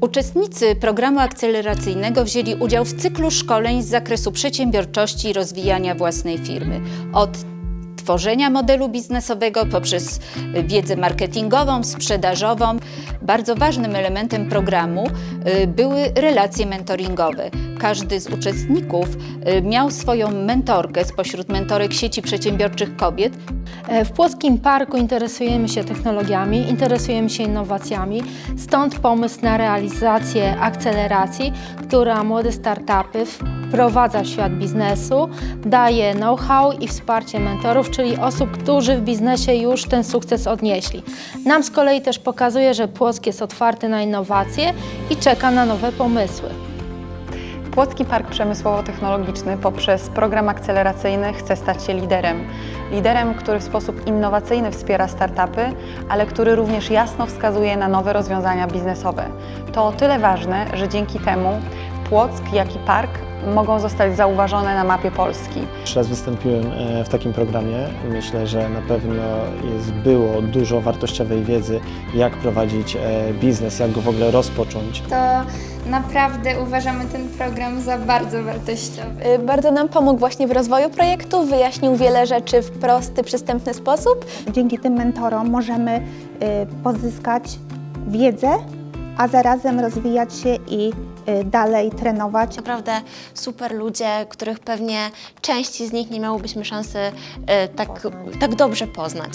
Uczestnicy programu akceleracyjnego wzięli udział w cyklu szkoleń z zakresu przedsiębiorczości i rozwijania własnej firmy. Od tworzenia modelu biznesowego poprzez wiedzę marketingową, sprzedażową. Bardzo ważnym elementem programu y, były relacje mentoringowe. Każdy z uczestników y, miał swoją mentorkę spośród mentorek sieci przedsiębiorczych kobiet, W Płockim Parku interesujemy się technologiami, interesujemy się innowacjami, stąd pomysł na realizację akceleracji, która młode startupy wprowadza w świat biznesu, daje know-how i wsparcie mentorów, czyli osób, którzy w biznesie już ten sukces odnieśli. Nam z kolei też pokazuje, że Płock jest otwarty na innowacje i czeka na nowe pomysły. Płocki Park Przemysłowo-Technologiczny poprzez program akceleracyjny chce stać się liderem. Liderem, który w sposób innowacyjny wspiera startupy, ale który również jasno wskazuje na nowe rozwiązania biznesowe. To o tyle ważne, że dzięki temu Płock, jak i park mogą zostać zauważone na mapie Polski. Pierwszy raz wystąpiłem e, w takim programie. Myślę, że na pewno jest, było dużo wartościowej wiedzy, jak prowadzić e, biznes, jak go w ogóle rozpocząć. to naprawdę uważamy ten program za bardzo wartościowy. Y, Bardzo nam pomógł właśnie w rozwoju projektu, wyjaśnił wiele rzeczy w prosty, przystępny sposób. Dzięki tym mentorom możemy y, pozyskać wiedzę, a zarazem rozwijać się i y, dalej trenować. Naprawdę super ludzie, których pewnie części z nich nie miałobyśmy szansy e, tak, tak dobrze poznać.